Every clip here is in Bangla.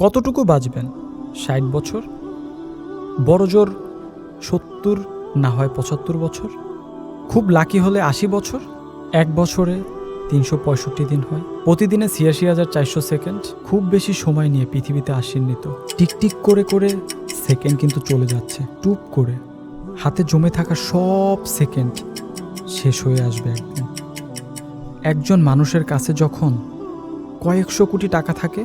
কতটুকু বাঁচবেন? ষাট বছর? বড় জোর সত্তর, না হয় পঁচাত্তর বছর? খুব লাকি হলে আশি বছর? এক বছরে তিনশো পঁয়ষট্টি দিন হয়। প্রতিদিনে ছিয়াশি হাজার চারশো সেকেন্ড। খুব বেশি সময় নিয়ে পৃথিবীতে আসেননি তো। টিকটিক করে করে সেকেন্ড কিন্তু চলে যাচ্ছে। টুপ করে। হাতে জমে থাকা সব সেকেন্ড শেষ হয়ে আসবে একদিন। একজন মানুষের কাছে যখন কয়েকশো কোটি টাকা থাকে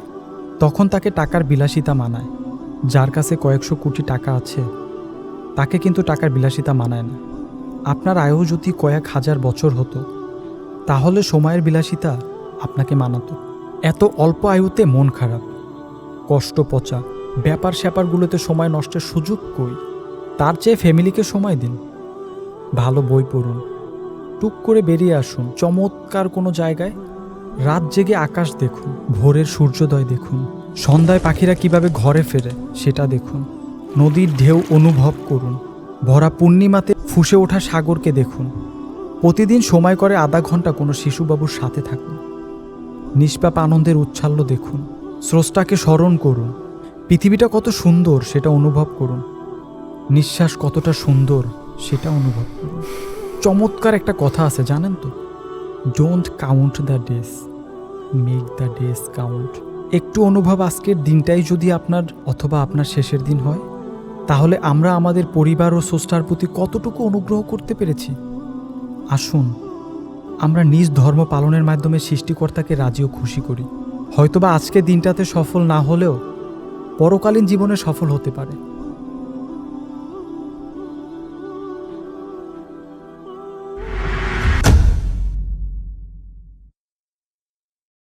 তখন তাকে টাকার বিলাসিতা মানায়, যার কাছে কয়েকশো কোটি টাকা আছে। তাকে কিন্তু টাকার বিলাসিতা মানায় না। আপনার আয়ু যদি কয়েক হাজার বছর হতো, তাহলে সময়ের বিলাসিতা আপনাকে মানাতো। এত অল্প আয়ুতে মন খারাপ, কষ্ট পচা, ব্যাপার স্যাপারগুলোতে সময় নষ্টের সুযোগ কই? তার চেয়ে ফ্যামিলিকে সময় দিন। ভালো বই পড়ুন, টুক করে বেরিয়ে আসুন, চমৎকার কোনো জায়গায়। রাত জেগে আকাশ দেখুন, ভোরের সূর্যোদয় দেখুন। সন্ধ্যায় পাখিরা কীভাবে ঘরে ফেরে, সেটা দেখুন। নদীর ঢেউ অনুভব করুন। ভরা পূর্ণিমাতে ফুসে ওঠা সাগরকে দেখুন। প্রতিদিন সময় করে আধা ঘণ্টা কোনো শিশুবাবুর সাথে থাকুন। নিষ্পাপ আনন্দের উচ্ছ্বাল্য দেখুন। স্রষ্টাকে স্মরণ করুন। পৃথিবীটা কত সুন্দর, সেটা অনুভব করুন। নিঃশ্বাস কতটা সুন্দর, সেটা অনুভব করুন। চমৎকার একটা কথা আছে, জানেন তো? Don't count the days make the days count একটু অনুভব আজকের দিনটাই যদি আপনার অথবা আপনার শেষের দিন হয়, তাহলে আমরা আমাদের পরিবার ও স্রষ্টার প্রতি কতটুকু অনুগ্রহ করতে পেরেছি? আসুন, আমরা নিজ ধর্ম পালনের মাধ্যমে সৃষ্টিকর্তাকে রাজি ও খুশি করি। হয়তোবা আজকে দিনটাতে সফল না হলেও পরকালীন জীবনে সফল হতে পারে।